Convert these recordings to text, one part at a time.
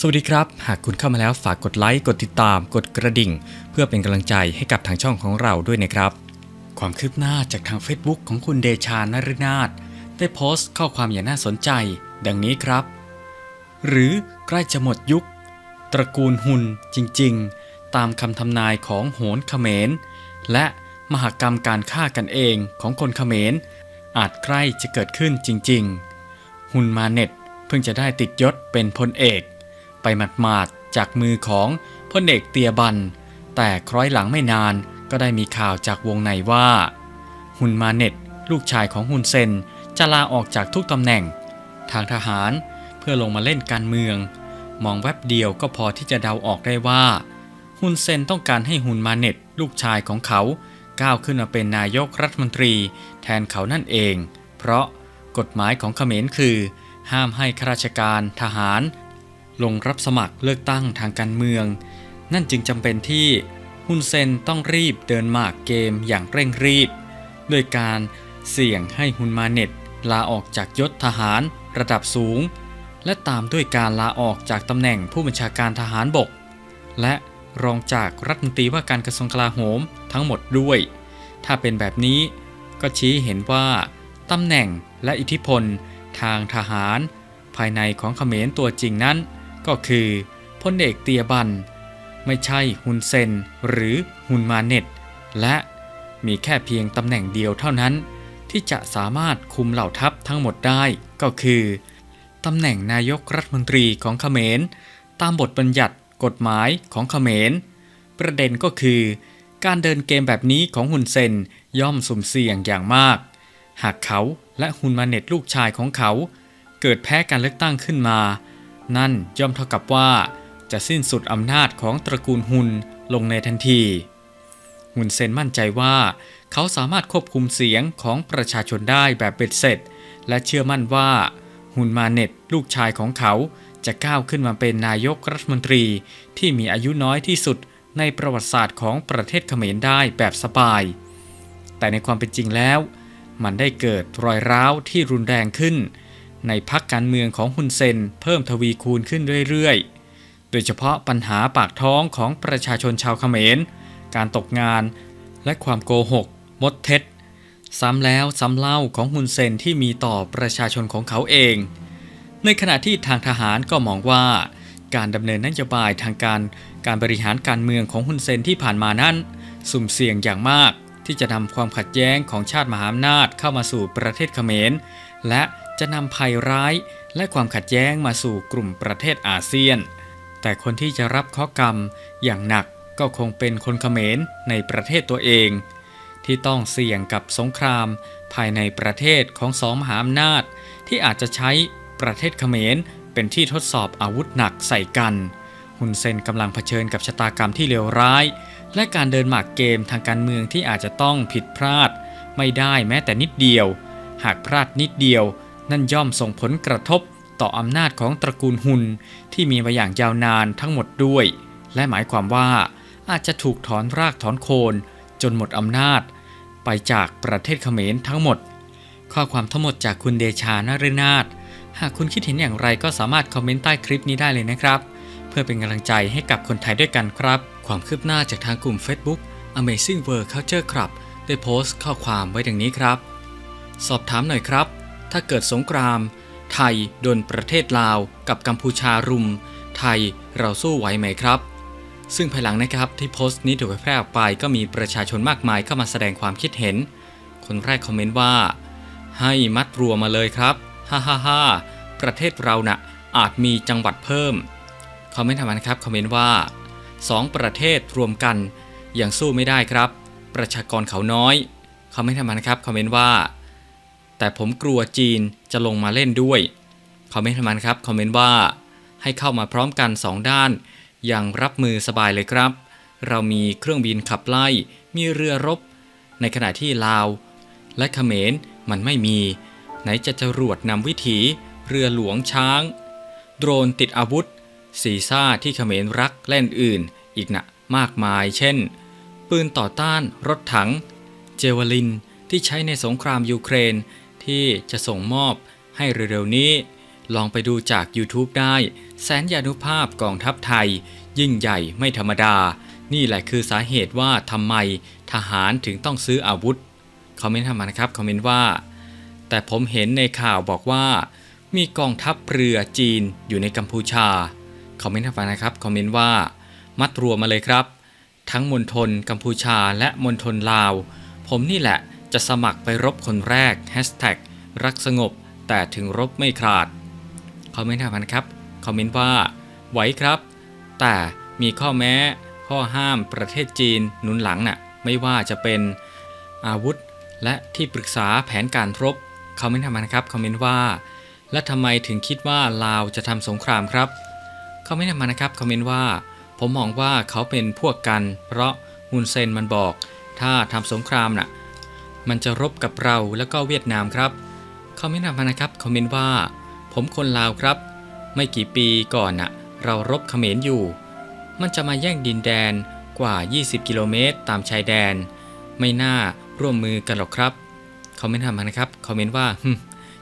สวัสดีครับ หากคุณเข้ามาแล้วฝากกดไลค์ กดติดตาม กดกระดิ่ง เพื่อเป็นกำลังใจให้กับทางช่องของเราด้วยนะครับ ความคืบหน้าจากทาง Facebook ของคุณเดชานฤนาถได้โพสต์ข้อความอย่างน่าสนใจ ดังนี้ครับ หรือใกล้จะหมดยุค ตระกูลหุนจริง ๆ ตามคำทำนายของโหนเขมร และมหากรรมการฆ่ากันเองของคนเขมร อาจใกล้จะเกิดขึ้นจริง ๆ หุนมาเน็ตเพิ่งจะได้ติดยศเป็นพลเอก หมาดๆจากมือของพลเอกเตียบัน แต่คล้อยหลังไม่นานก็ได้มีข่าวจากวงในว่าหุนมาเน็ต ลูกชายของฮุนเซนจะลาออกจากทุกตำแหน่ง ทางทหารเพื่อลงมาเล่นการเมือง มองแวบเดียวก็พอที่จะเดาออกได้ว่า ฮุนเซนต้องการให้ฮุนมาเน็ต ลูกชายของเขาก้าวขึ้นมาเป็นนายกรัฐมนตรี แทนเขานั่นเอง เพราะกฎหมายของเขมรคือ ห้ามให้ข้าราชการทหาร ลงรับสมัครเลือกตั้งทางการเมือง นั่นจึงจำเป็นที่ฮุนเซนต้องรีบเดินหมากเกมอย่างเร่งรีบ ด้วยการเสี่ยงให้ฮุนมาเน็ตลาออกจากยศทหารระดับสูง และตามด้วยการลาออกจากตำแหน่งผู้บัญชาการทหารบก และรองจากรัฐมนตรีว่าการกระทรวงกลาโหมทั้งหมดด้วย ถ้าเป็นแบบนี้ก็ชี้เห็นว่าตำแหน่งและอิทธิพลทางทหาร ภายในของเขมรตัวจริงนั้น ก็คือพลเอกเตียบัน ไม่ใช่ฮุนเซนหรือฮุนมาเน็ต และมีแค่เพียงตำแหน่งเดียวเท่านั้น ที่จะสามารถคุมเหล่าทัพทั้งหมดได้ก็คือตำแหน่งนายกรัฐมนตรีของเขมร ตามบทบัญญัติกฎหมายของเขมร ประเด็นก็คือ การเดินเกมแบบนี้ของฮุนเซนย่อมสุ่มเสี่ยงอย่างมาก หากเขาและฮุนมาเน็ตลูกชายของเขา เกิดแพ้การเลือกตั้งขึ้นมา นั่นย่อมเท่ากับว่าจะสิ้นสุดอำนาจของตระกูลฮุนลงในทันทีฮุนเซนมั่นใจว่า เขาสามารถควบคุมเสียงของประชาชนได้แบบเบ็ดเสร็จ และเชื่อมั่นว่าฮุนมาเน็ตลูกชายของเขาจะก้าวขึ้นมาเป็นนายกรัฐมนตรีที่มีอายุน้อยที่สุดในประวัติศาสตร์ของประเทศเขมรได้แบบสบาย แต่ในความเป็นจริงแล้ว มันได้เกิดรอยร้าวที่รุนแรงขึ้น ในพักการเมืองของฮุนเซนเพิ่มทวีคูณขึ้นเรื่อยๆ โดยเฉพาะปัญหาปากท้องของประชาชนชาวเขมร การตกงาน และความโกหก มดเท็จ ซ้ำแล้วซ้ำเล่าของฮุนเซนที่มีต่อประชาชนของเขาเอง ในขณะที่ทางทหารก็มองว่า การดำเนินนโยบายทางการการบริหารการเมืองของฮุนเซนที่ผ่านมานั้น สุ่มเสี่ยงอย่างมากที่จะนำความขัดแย้งของชาติมหาอำนาจเข้ามาสู่ประเทศเขมร และ จะนำภัยร้ายและความขัดแย้งมาสู่กลุ่มประเทศอาเซียน แต่คนที่จะรับข้อกรรมอย่างหนักก็คงเป็นคนเขมรในประเทศตัวเอง ที่ต้องเสี่ยงกับสงคราม ภายในประเทศของสองมหาอำนาจ ที่อาจจะใช้ประเทศเขมรเป็นที่ทดสอบอาวุธหนักใส่กันฮุนเซนกำลังเผชิญกับชะตากรรมที่เลวร้าย และการเดินหมากเกมทางการเมืองที่อาจจะต้องผิดพลาด ไม่ได้แม้แต่นิดเดียว หากพลาดนิดเดียว นั่นย่อมส่งผลกระทบต่ออำนาจของตระกูลฮุนที่มีมาอย่างยาวนานทั้งหมดด้วย และหมายความว่าอาจจะถูกถอนรากถอนโคนจนหมดอำนาจ ไปจากประเทศเขมรทั้งหมด ข้อความทั้งหมดจากคุณเดชานฤนาถหากคุณคิดเห็นอย่างไรก็สามารถคอมเมนต์ใต้คลิปนี้ได้เลยนะครับ เพื่อเป็นกำลังใจให้กับคนไทยด้วยกันครับ ความคืบหน้าจากทางกลุ่ม Facebook Amazing World Culture Club ได้โพสต์ข้อความไว้ดังนี้ครับ สอบถามหน่อยครับ ถ้าเกิดสงคราม ไทยโดนประเทศลาวกับกัมพูชารุม ไทยเราสู้ไหวไหมครับ ซึ่งภายหลังนะครับที่โพสต์นี้ถูกเผยแพร่ออกไปก็มีประชาชนมากมายเข้ามาแสดงความคิดเห็น คนแรกคอมเมนต์ว่า ให้มัดรัวมาเลยครับฮ่าฮ่าฮ่าประเทศเรานะ่ะอาจมีจังหวัดเพิ่มคอมเมนต์ทางนั้นครับคอมเมนต์ว่า 2 ประเทศรวมกันยังสู้ไม่ได้ครับ ประชากรเขาน้อยคอมเมนต์ทางนั้นครับคอมเมนต์ว่า แต่ผมกลัวจีนจะลงมาเล่นด้วย คอมเมนต์ทางนั้นครับ คอมเมนต์ว่า ให้เข้ามาพร้อมกัน 2 ด้าน อย่างรับมือสบายเลยครับ เรามีเครื่องบินขับไล่ มีเรือรบ ในขณะที่ลาว และเขมรมันไม่มี ไหนจะจรวดนำวิถี เรือหลวงช้าง โดรนติดอาวุธซีซ่าที่เขมรรักเล่นอื่น อีกนะมากมาย เช่น ปืนต่อต้านรถถัง เจวลินที่ใช้ในสงครามยูเครน ที่จะส่งมอบให้เร็วๆนี้ ลองไปดูจาก YouTube ได้ แสนยานุภาพกองทัพไทย ยิ่งใหญ่ไม่ธรรมดา นี่แหละคือสาเหตุว่าทำไมทหารถึงต้องซื้ออาวุธ คอมเมนต์ทำมานะครับคอมเมนต์ว่า แต่ผมเห็นในข่าวบอกว่า มีกองทัพเรือจีนอยู่ในกัมพูชา คอมเมนต์ทำมานะครับคอมเมนต์ว่า มัดรวมมาเลยครับ ทั้งมณฑลกัมพูชาและมณฑลลาว ผมนี่แหละ จะสมัครไปรบคนแรกแฮชแท็กรักสงบ แต่ถึงรบไม่ขาด คอมเมนต์ทำมานครับ คอมเมนต์ว่า ไหวครับ แต่มีข้อแม้ ข้อห้ามประเทศจีนหนุนหลังน่ะ ไม่ว่าจะเป็นอาวุธ และที่ปรึกษาแผนการรบ คอมเมนต์ทำมานะครับ คอมเมนต์ว่า และทำไมถึงคิดว่าลาวจะทำสงครามครับ คอมเมนต์ทำมานะครับ คอมเมนต์ว่า ผมมองว่าเขาเป็นพวกกัน เพราะฮุนเซนมันบอก ถ้าทำสงครามน่ะ มันจะรบกับเราแล้วก็เวียดนามครับคอมเมนต์ทำมานะครับคอมเมนต์ว่า ผมคนลาวครับ ไม่กี่ปีก่อนน่ะ เรารบเขมรอยู่ มันจะมาแย่งดินแดนกว่า 20 กิโลเมตรตามชายแดน ไม่น่าร่วมมือกันหรอกครับคอมเมนต์ทำมานะครับคอมเมนต์ว่า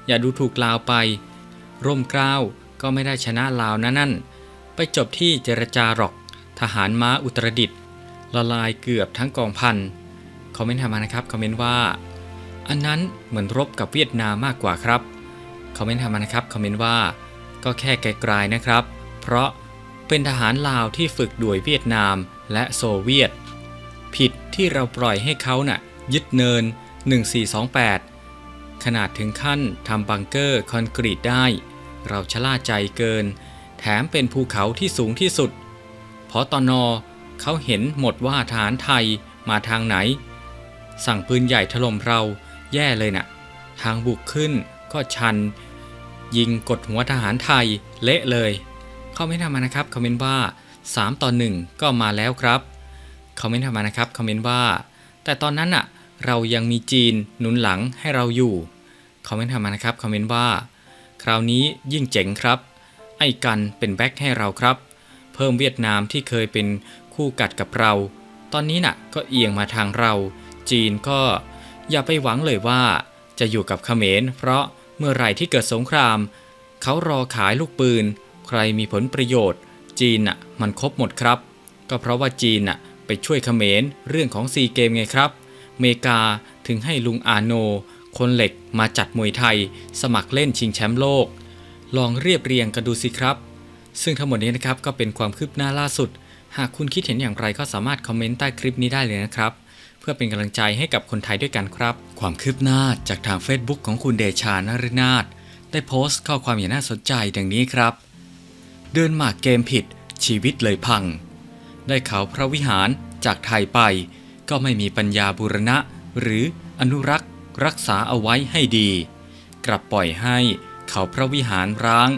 อย่าดูถูกลาวไป ร่มกล้าวก็ไม่ได้ชนะลาวนะนั่น ไปจบที่เจรจาหรอก ทหารม้าอุตรดิตละลายเกือบทั้งกองพัน คอมเมนต์ทำมานะครับคอมเมนต์ว่า อันนั้นเหมือนรบกับเวียดนามมากกว่าครับคอมเมนต์ทำมานะครับคอมเมนต์ว่า ก็แค่ไกลๆนะครับ เพราะเป็นทหารลาวที่ฝึกด้วยเวียดนามและโซเวียต ผิดที่เราปล่อยให้เขาน่ะยึดเนิน 1428 ขนาดถึงขั้นทำบังเกอร์คอนกรีตได้ เราชะล่าใจเกิน แถมเป็นภูเขาที่สูงที่สุดพอตอนอเขาเห็นหมดว่าทหารไทยมาทางไหน สั่งปืนใหญ่ถล่มเราแย่เลยน่ะ ทางบุกขึ้นก็ชัน ยิงกดหัวทหารไทยเละเลยคอมเมนต์ทำมานะครับคอมเมนต์ว่า 3 ต่อ 1 ก็มาแล้วครับคอมเมนต์ทำมานะครับคอมเมนต์ว่า แต่ตอนนั้นอะเรายังมีจีนหนุนหลังให้เราอยู่คอมเมนต์ทำมานะครับคอมเมนต์ว่า คราวนี้ยิ่งเจ๋งครับ ไอ้กันเป็นแบ็คให้เราครับ เพิ่มเวียดนามที่เคยเป็นคู่กัดกับเรา ตอนนี้น่ะก็เอียงมาทางเรา จีนก็อย่าไปหวังเลยว่าจะอยู่กับเขมร เพราะเมื่อไหร่ที่เกิดสงคราม เขารอขายลูกปืน ใครมีผลประโยชน์ จีนน่ะมันครบหมดครับ ก็เพราะว่าจีนน่ะไปช่วยเขมรเรื่องของซีเกมไงครับเมกาถึงให้ลุงอาโน คนเหล็กมาจัดมวยไทย สมัครเล่นชิงแชมป์โลก ลองเรียบเรียงกันดูสิครับ ซึ่งทั้งหมดนี้นะครับก็เป็นความคืบหน้าล่าสุด หากคุณคิดเห็นอย่างไรก็สามารถคอมเมนต์ใต้คลิปนี้ได้เลยนะครับ พื่อเป็นกำลังใจให้กับคนไทยด้วยกันครับ ความคืบหน้าจากทาง Facebook ของคุณเดชานฤนาถได้โพสต์ข้อความอย่างน่าสนใจดังนี้ครับ เดินหมากเกมผิด ชีวิตเลยพัง ได้เขาพระวิหารจากไทยไป ก็ไม่มีปัญญาบูรณะ หรืออนุรักษ์ รักษาเอาไว้ให้ดี กลับปล่อยให้เขาพระวิหารร้าง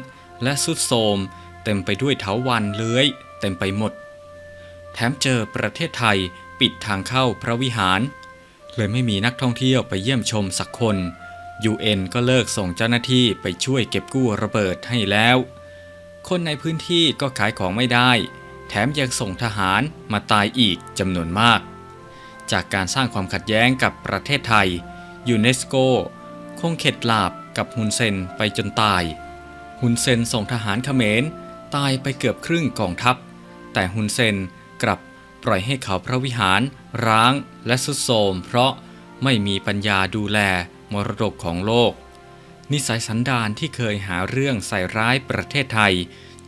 และสุดโทมเต็มไปด้วยเถาวันเลื้อย เต็มไปหมด แถมเจอประเทศไทย ปิดทางเข้าพระวิหาร เลยไม่มีนักท่องเที่ยวไปเยี่ยมชมสักคน UN ก็เลิกส่งเจ้าหน้าที่ไปช่วยเก็บกู้ระเบิดให้แล้ว คนในพื้นที่ก็ขายของไม่ได้ แถมยังส่งทหารมาตายอีกจำนวนมาก จากการสร้างความขัดแย้งกับประเทศไทยยูเนสโกคงเข็ดหลาบกับฮุนเซนไปจนตายฮุนเซนส่งทหารเขมรตายไปเกือบครึ่งกองทัพ แต่ฮุนเซนกลับ ปล่อยให้เขาพระวิหาร ร้างและสุดโทมเพราะไม่มีปัญญาดูแลมรดกของโลก นิสัยสันดานที่เคยหาเรื่องใส่ร้ายประเทศไทย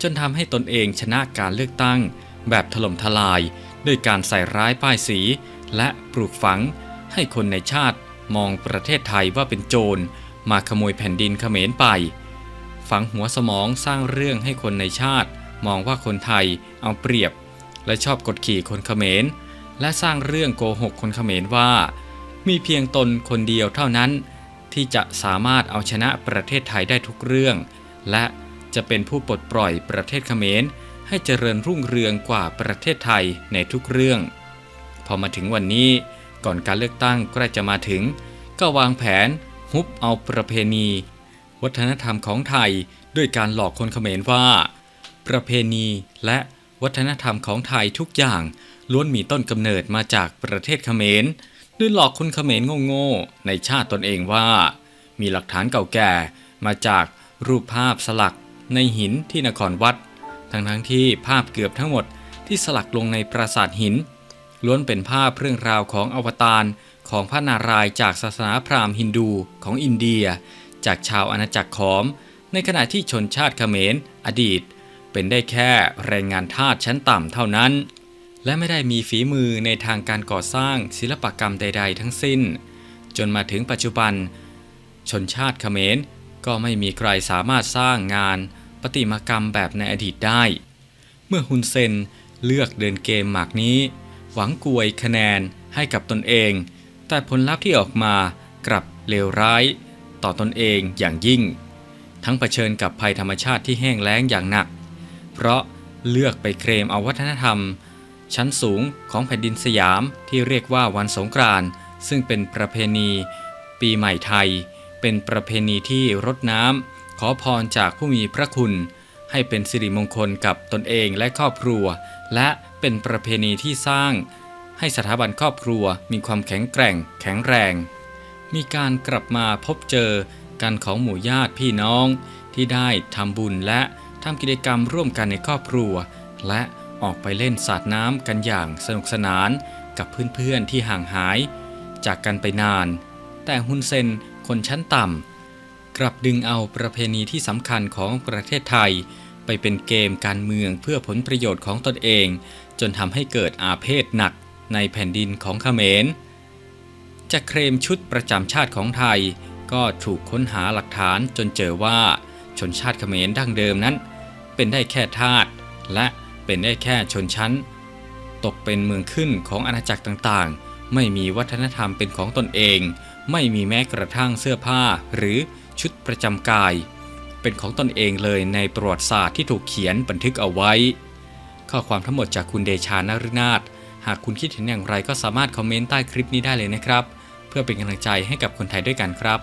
จนทำให้ตนเองชนะการเลือกตั้ง แบบถล่มทลาย ด้วยการใส่ร้ายป้ายสี และปลูกฝัง ให้คนในชาติมองประเทศไทยว่าเป็นโจร มาขโมยแผ่นดินเขมรไป ฝังหัวสมองสร้างเรื่องให้คนในชาติ มองว่าคนไทยเอาเปรียบ และชอบกดขี่คนเขมร และสร้างเรื่องโกหกคนเขมรว่า มีเพียงตนคนเดียวเท่านั้น ที่จะสามารถเอาชนะประเทศไทยได้ทุกเรื่อง และจะเป็นผู้ปลดปล่อยประเทศเขมร ให้เจริญรุ่งเรืองกว่าประเทศไทยในทุกเรื่อง พอมาถึงวันนี้ก่อนการเลือกตั้งใกล้จะมาถึง ก็วางแผนฮุบเอาประเพณี วัฒนธรรมของไทยด้วยการหลอกคนเขมรว่า ประเพณีและ วัฒนธรรมของไทยทุกอย่างล้วนมีต้นกำเนิดมาจากประเทศเขมรด้วยหลอกคนเขมรโง่ๆในชาติตนเองว่า มีหลักฐานเก่าแก่มาจากรูปภาพสลักในหินที่นครวัด ทั้งทั้งๆที่ภาพเกือบทั้งหมดที่สลักลงในปราสาทหิน ล้วนเป็นภาพเรื่องราวของอวตารของพระนารายณ์จากศาสนาพราหมณ์ฮินดูของอินเดีย จากชาวอาณาจักรขอม ในขณะที่ชนชาติเขมรอดีต เป็นได้แค่แรงงานทาสชั้นต่ำเท่านั้น และไม่ได้มีฝีมือในทางการก่อสร้างศิลปกรรมใด ๆ ทั้งสิ้น จนมาถึงปัจจุบัน ชนชาติเขมรก็ไม่มีใครสามารถสร้างงานประติมากรรมแบบในอดีตได้ เมื่อฮุนเซนเลือกเดินเกมหมากนี้ หวังกวยคะแนนให้กับตนเอง แต่ผลลัพธ์ที่ออกมากลับเลวร้าย ต่อตนเองอย่างยิ่ง ทั้งเผชิญกับภัยธรรมชาติที่แห้งแล้งอย่างหนัก เพราะเลือกไปเคลมเอาวัฒนธรรม ชั้นสูงของแผ่นดินสยามที่เรียกว่าวันสงกรานต์ซึ่งเป็นประเพณี ปีใหม่ไทย เป็นประเพณีที่รดน้ำขอพรจากผู้มีพระคุณ ให้เป็นสิริมงคลกับตนเองและครอบครัว และเป็นประเพณีที่สร้าง ให้สถาบันครอบครัวมีความแข็งแกร่ง แข็งแรง มีการกลับมาพบเจอกันของหมู่ญาติพี่น้องที่ได้ทำบุญและ ทำกิจกรรมร่วมกันในครอบครัว และออกไปเล่นสาดน้ำกันอย่างสนุกสนานกับเพื่อนๆที่ห่างหาย จากกันไปนาน แต่ฮุนเซนคนชั้นต่ำกลับดึงเอาประเพณีที่สำคัญของประเทศไทย ไปเป็นเกมการเมืองเพื่อผลประโยชน์ของตนเอง จนทำให้เกิดอาเพศหนักในแผ่นดินของเขมรจะเคลมชุดประจำชาติของไทย ก็ถูกค้นหาหลักฐานจนเจอว่าชนชาติเขมรดั้งเดิมนั้น เป็นได้แค่ทาสและเป็นได้แค่ชนชั้น ตกเป็นเมืองขึ้นของอาณาจักรต่างๆ ไม่มีวัฒนธรรมเป็นของตนเอง ไม่มีแม้กระทั่งเสื้อผ้าหรือชุดประจำกาย เป็นของตนเองเลยในประวัติศาสตร์ที่ถูกเขียนบันทึกเอาไว้ ข้อความทั้งหมดจากคุณเดชานฤนาถหากคุณคิดเห็นอย่างไรก็สามารถคอมเมนต์ใต้คลิปนี้ได้เลยนะครับ เพื่อเป็นกำลังใจให้กับคนไทยด้วยกันครับ